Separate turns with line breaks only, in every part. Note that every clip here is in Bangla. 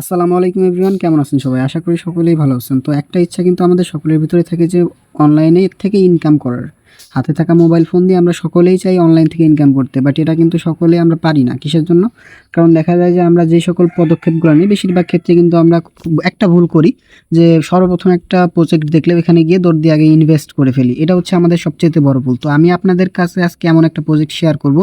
আসসালামু আলাইকুম এভরিওয়ান, কেমন আছেন সবাই? আশা করি সকলেই ভালো আছেন। তো একটা ইচ্ছা কিন্তু আমাদের সকলের ভিতরে থাকে যে অনলাইনে থেকে ইনকাম করার। হাতে থাকা মোবাইল ফোন দিয়ে আমরা সকলেই চাই অনলাইন থেকে ইনকাম করতে বাট এটা কিন্তু সকলে আমরা পারি না। কিসের জন্য? কারণ দেখা যায় যে আমরা যে সকল পদক্ষেপগুলো নিই, বেশিরভাগ ক্ষেত্রে কিন্তু আমরা একটা ভুল করি যে সর্বপ্রথম একটা প্রজেক্ট দেখলে এখানে গিয়ে দৌড় দিয়ে আগে ইনভেস্ট করে ফেলি। এটা হচ্ছে আমাদের সবচেয়ে বড় ভুল। তো আমি আপনাদের কাছে আজকে এমন একটা প্রজেক্ট শেয়ার করব,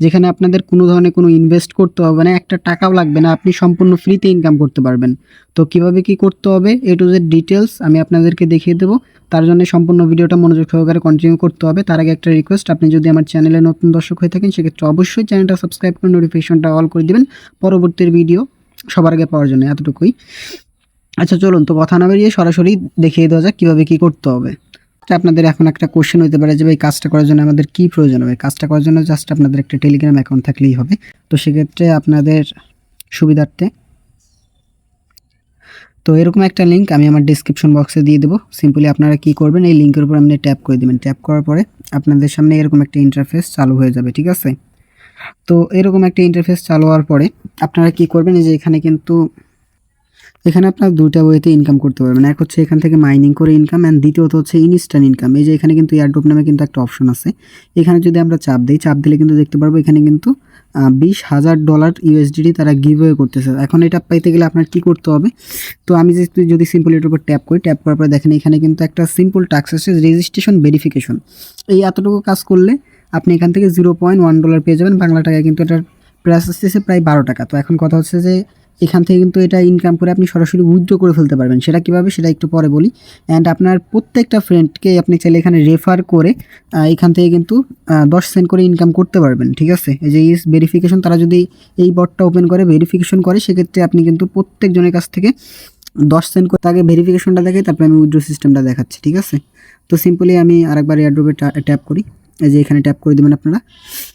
যেখানে আপনাদের কোনো ধরনের কোনো ইনভেস্ট করতে হবে না, একটা টাকাও লাগবে না, আপনি সম্পূর্ণ ফ্রিতে ইনকাম করতে পারবেন। তো কীভাবে কি করতে হবে এ টু জেড ডিটেলস আমি আপনাদেরকে দেখিয়ে দেবো। তার জন্য সম্পূর্ণ ভিডিওটা মনোযোগ সহকারে কন্টিনিউ করতে হবে। তার আগে একটা রিকোয়েস্ট আপনি যদি আমার চ্যানেলে নতুন দর্শক হয়ে থাকেন, সেক্ষেত্রে অবশ্যই চ্যানেলটা সাবস্ক্রাইব করে নোটিফিকেশনটা অল করে দিবেন। পরবর্তীর ভিডিও সবার আগে পাওয়ার জন্য এতটুকুই। আচ্ছা চলুন তো কথা না বেরিয়ে সরাসরি দেখিয়ে দেওয়া যাক কীভাবে কী করতে হবে। তো আপনাদের এখন একটা কোশ্চেন হতে পারে যে, ভাই, কাজটা করার জন্য আমাদের কী প্রয়োজন হবে? কাজটা করার জন্য জাস্ট আপনাদের একটা টেলিগ্রাম অ্যাকাউন্ট থাকলেই হবে। তো সেক্ষেত্রে আপনাদের সুবিধার্থে তো এরকম একটা লিঙ্ক আমি আমার ডিসক্রিপশন বক্সে দিয়ে দেবো। সিম্পলি আপনারা কি করবেন, এই লিঙ্কের উপর আপনি ট্যাপ করে দেবেন। ট্যাপ করার পরে আপনাদের সামনে এরকম একটা ইন্টারফেস চালু হয়ে যাবে, ঠিক আছে? তো এরকম একটা ইন্টারফেস চালু হওয়ার পরে আপনারা কি করবেন যে এখানে কিন্তু এখানে আপনার দুইটা ওয়েতে ইনকাম করতে পারবেন। এক হচ্ছে এখান থেকে মাইনিং করে ইনকাম অ্যান্ড দ্বিতীয়ত হচ্ছে ইনস্ট্যান্ট ইনকাম এই যে এখানে কিন্তু এয়ারড্রপ নামে কিন্তু একটা অপশন আছে। এখানে যদি আমরা চাপ দিই, চাপ দিলে কিন্তু দেখতে পারব এখানে কিন্তু বিশ হাজার ডলার ইউএসডিটি তারা গিভওয়ে করতেছে। এখন এটা পাইতে গেলে আপনার কী করতে হবে? তো আমি যদি সিম্পল এটার উপর ট্যাপ করি ট্যাপ করার পরে দেখেন এখানে কিন্তু একটা সিম্পল টাক্স আছে রেজিস্ট্রেশন ভেরিফিকেশন এই এতটুকু কাজ করলে আপনি এখান থেকে জিরো পয়েন্ট ওয়ান ডলার পেয়ে যাবেন। বাংলা টাকায় কিন্তু এটার প্রাইস আসতেছে প্রায় বারো টাকা। তো এখন কথা হচ্ছে যে এখান থেকে কিন্তু এটা ইনকাম করে আপনি সরাসরি উইথড্র করে ফেলতে পারবেন। সেটা কীভাবে, সেটা একটু পরে বলি। অ্যান্ড আপনার প্রত্যেকটা ফ্রেন্ডকে আপনি চাইলে এখানে রেফার করে এখান থেকে কিন্তু দশ সেন্ট করে ইনকাম করতে পারবেন, ঠিক আছে? এই যে ইস ভেরিফিকেশন তারা যদি এই বটটা ওপেন করে ভেরিফিকেশন করে, সেক্ষেত্রে আপনি কিন্তু প্রত্যেকজনের কাছ থেকে দশ সেন্ট করে, তাকে ভেরিফিকেশনটা দেখে তারপরে আমি উইথড্র সিস্টেমটা দেখাচ্ছি, ঠিক আছে? তো সিম্পলি আমি আরেকবার এয়ারড্রপে ট্যাপ করি। এই যে এখানে ট্যাপ করে দেবেন আপনারা।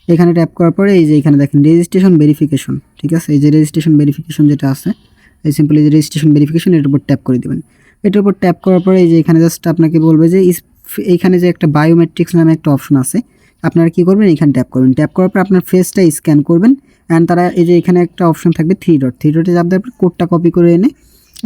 এখানে ট্যাপ করার পরে এই যে এখানে দেখেন রেজিস্ট্রেশন ভেরিফিকেশন ঠিক আছে? এই যে রেজিস্ট্রেশন ভেরিফিকেশন যেটা আছে, এই সিম্পলি যে রেজিস্ট্রেশন ভেরিফিকেশন এটার উপর ট্যাপ করে দেবেন। এটার উপর ট্যাপ করার পরে এই যে এখানে জাস্ট আপনাকে বলবে যে এইখানে যে একটা বায়োমেট্রিক্স নামে একটা অপশন আছে, আপনারা কি করবেন? এখানে ট্যাপ করবেন। ট্যাপ করার পর আপনার ফেসটা স্ক্যান করবেন অ্যান্ড তারা এই যে এখানে একটা অপশন থাকবে থ্রি ডট থ্রি ডটে চাপ দেওয়ার পর কোডটা কপি করে এনে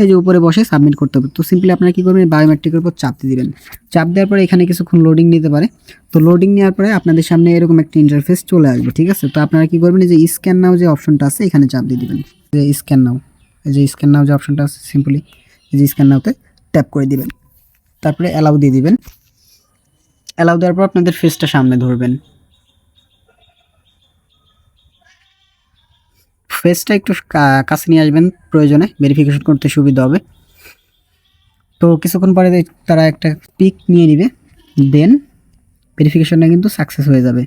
এই যে উপরে বসে সাবমিট করতে হবে। তো সিম্পলি আপনারা কী করবেন? বায়োমেট্রিকের উপর চাপ দিয়ে দিবেন। চাপ দেওয়ার পরে এখানে কিছুক্ষণ লোডিং নিতে পারে। তো লোডিং নেওয়ার পরে আপনাদের সামনে এরকম একটা ইন্টারফেস চলে আসবে, ঠিক আছে? তো আপনারা কী করবেন? যে স্ক্যান নাও যে অপশনটা আছে, এখানে চাপ দিয়ে দিবেন। যে স্ক্যান নাও এই যে স্ক্যান নাও যে অপশনটা আছে সিম্পলি এই যে স্ক্যান নাওতে ট্যাপ করে দিবেন। তারপরে অ্যালাউ দিয়ে দিবেন। অ্যালাউ দেওয়ার পর আপনাদের ফেসটা সামনে ধরবেন। ফেসটা একটু কাছে নিয়ে আসবেন প্রয়োজনে ভেরিফিকেশন করতে সুবিধা হবে। তো কিছুক্ষণ পরে তারা একটা পিক নিয়ে নিবে, দেন ভেরিফিকেশনটা কিন্তু সাকসেস হয়ে যাবে।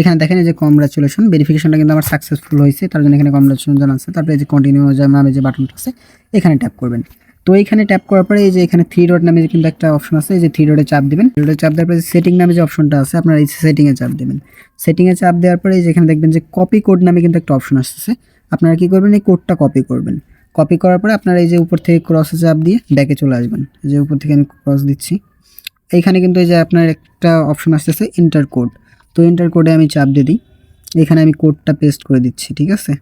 এখানে দেখেন এই যে কংগ্রাচুলেশন ভেরিফিকেশনটা কিন্তু আমার সাকসেসফুল হয়েছে, তার জন্য এখানে কংগ্রাচুলেশন জানাচ্ছে। তারপরে এই যে কন্টিনিউ নামে যে বাটনটা আছে, এখানে ট্যাপ করবেন। তো এইখানে ট্যাপ করার পরে এই যে এখানে থ্রি ডট নামে যে কিন্তু একটা অপশন আছে, এই যে থ্রি ডটে চাপ দেবেন। থ্রি ডটে চাপ দেওয়ার পরে সেটিং নামে যে অপশনটা আছে, আপনারা এই সেটিংয়ে চাপ দেবেন। সেটিংয়ে চাপ দেওয়ার পরে এই যে এখানে দেখবেন যে কপি কোড নামে কিন্তু একটা অপশন আসছে। আপনারা কি করবেন? এই কোডটা কপি করবেন। কপি করার পরে আপনারা এই যে উপর থেকে ক্রসে চাপ দিয়ে ব্যাকে চলে আসবেন। যে উপর থেকে আমি ক্রস দিচ্ছি। এইখানে কিন্তু এই যে আপনার একটা অপশন আসতেছে ইন্টার কোড তো ইন্টার কোডে আমি চাপ দিয়ে দিই। এখানে আমি কোডটা পেস্ট করে দিচ্ছি, ঠিক আছে?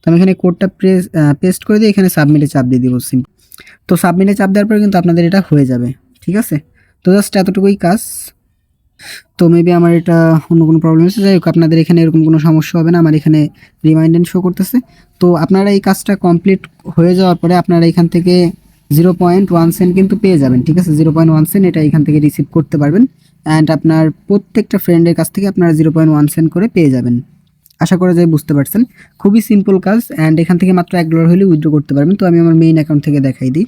তো আমি এখানে কোডটা প্রেস পেস্ট করে দিয়ে এখানে সাবমিটে চাপ দিয়ে দিব সিম্পল তো সাবমিটে চাপ দেওয়ার পরে কিন্তু আপনাদের এটা হয়ে যাবে, ঠিক আছে? তো জাস্ট এতটুকুই কাজ। তো মেবি আমার এটা অন্য কোনো প্রবলেম হচ্ছে যাই হোক, আপনাদের এখানে এরকম কোনো সমস্যা হবে না, আমার এখানে রিমাইন্ডেন্ট শো করতেছে। তো আপনারা এই কাজটা কমপ্লিট হয়ে যাওয়ার পরে আপনারা এখান থেকে জিরো পয়েন্ট ওয়ান সেন্ট কিন্তু পেয়ে যাবেন, ঠিক আছে? জিরো পয়েন্ট ওয়ান সেন্ট এটা এখান থেকে রিসিভ করতে পারবেন। অ্যান্ড আপনার প্রত্যেকটা ফ্রেন্ডের কাছ থেকে আপনারা জিরো পয়েন্ট ওয়ান সেন্ট করে পেয়ে যাবেন। আশা করা যায় বুঝতে পারছেন। খুবই সিম্পল কাজ অ্যান্ড এখান থেকে মাত্র এক ডলার হলে উইথড্র করতে পারবেন। তো আমি আমার মেইন অ্যাকাউন্ট থেকে দেখাই দিই।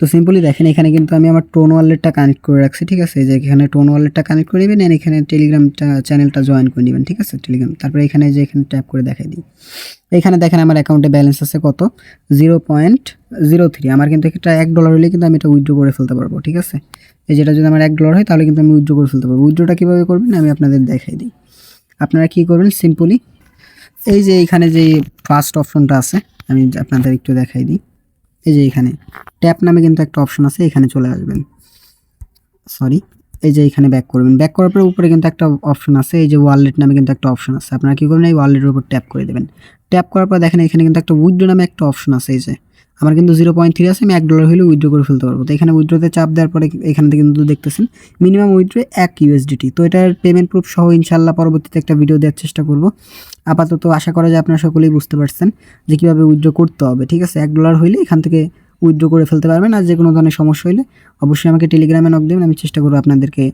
তো সিম্পলি দেখেন, এখানে কিন্তু আমি আমার টোন ওয়ালেটটা কানেক্ট করে রাখছি, ঠিক আছে? যে এখানে টোন ওয়ালেটটা কানেক্ট করে নেবেন, এখানে টেলিগ্রামটা চ্যানেলটা জয়েন করে নেবেন, ঠিক আছে? টেলিগ্রাম তারপরে এখানে যে এখানে ট্যাপ করে দেখাই দিই। এখানে দেখেন আমার অ্যাকাউন্টে ব্যালেন্স আছে কত? জিরো পয়েন্ট জিরো থ্রি আমার কিন্তু এটা এক ডলার হলে কিন্তু আমি এটা উইথড্র করে ফেলতে পারব, ঠিক আছে? এই যেটা যদি আমার এক ডলার হয়, তাহলে কিন্তু আমি উইথড্র করে ফেলতে পারব। উইথড্রটা কীভাবে করবেন? আমি আপনাদের দেখাই দিই। আপনারা কী করবেন? সিম্পলি এই যে এইখানে যে ফার্স্ট অপশনটা আছে, আমি আপনাদের একটু দেখাই দিই। এই যে এখানে ট্যাপ নামে কিন্তু একটা অপশন আছে, এখানে চলে আসবেন। সরি এই যে এখানে ব্যাক করবেন। ব্যাক করার পরে উপরে কিন্তু একটা অপশন আছে, এই যে ওয়ালেট নামে কিন্তু একটা অপশন আছে। আপনারা কী করবেন, এই ওয়ালেটের উপর ট্যাপ করে দেবেন। ট্যাপ করার পর দেখেন এখানে কিন্তু একটা উইড্রো নামে একটা অপশন আছে, এই যে। আমার কিন্তু জিরো পয়েন্ট থ্রি আছে, আমি এক ডলার হলে উইড্রো করে ফেলতে পারব। তো এখানে উইড্রোতে চাপ দেওয়ার পরে এখানে থেকে কিন্তু দেখতেছেন মিনিমাম উইড্রো এক ইউএসডিটি তো এটার পেমেন্ট প্রুফ সহ ইনশাল্লাহ পরবর্তীতে একটা ভিডিও দেওয়ার চেষ্টা করব। আপাতত আশা করা যায় আপনারা সকলেই বুঝতে পারছেন যে কীভাবে উইড্রো করতে হবে, ঠিক আছে? এক ডলার হইলে এখান থেকে উইথড্র করে ফেলতে পারবেন আর যে কোনো ধরনের সমস্যা হলে অবশ্যই আমাকে টেলিগ্রামে নক দেবেন। আমি চেষ্টা করব আপনাদেরকে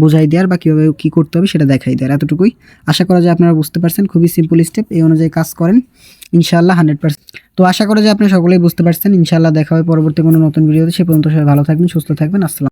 বোঝাই দেওয়ার বা কীভাবে কী করতে হবে সেটা দেখাই দেওয়ার। এতটুকুই আশা করা যায় আপনারা বুঝতে পারছেন। খুবই সিম্পল স্টেপ এই অনুযায়ী কাজ করেন। ইনশাআল্লাহ হান্ড্রেড পার্সেন্ট তো আশা করা যায় আপনারা সকলেই বুঝতে পারছেন। ইনশাআল্লাহ দেখা হবে পরবর্তী কোনো নতুন ভিডিওতে সে পর্যন্ত সবাই ভালো থাকবেন, সুস্থ থাকবেন। আসসালাম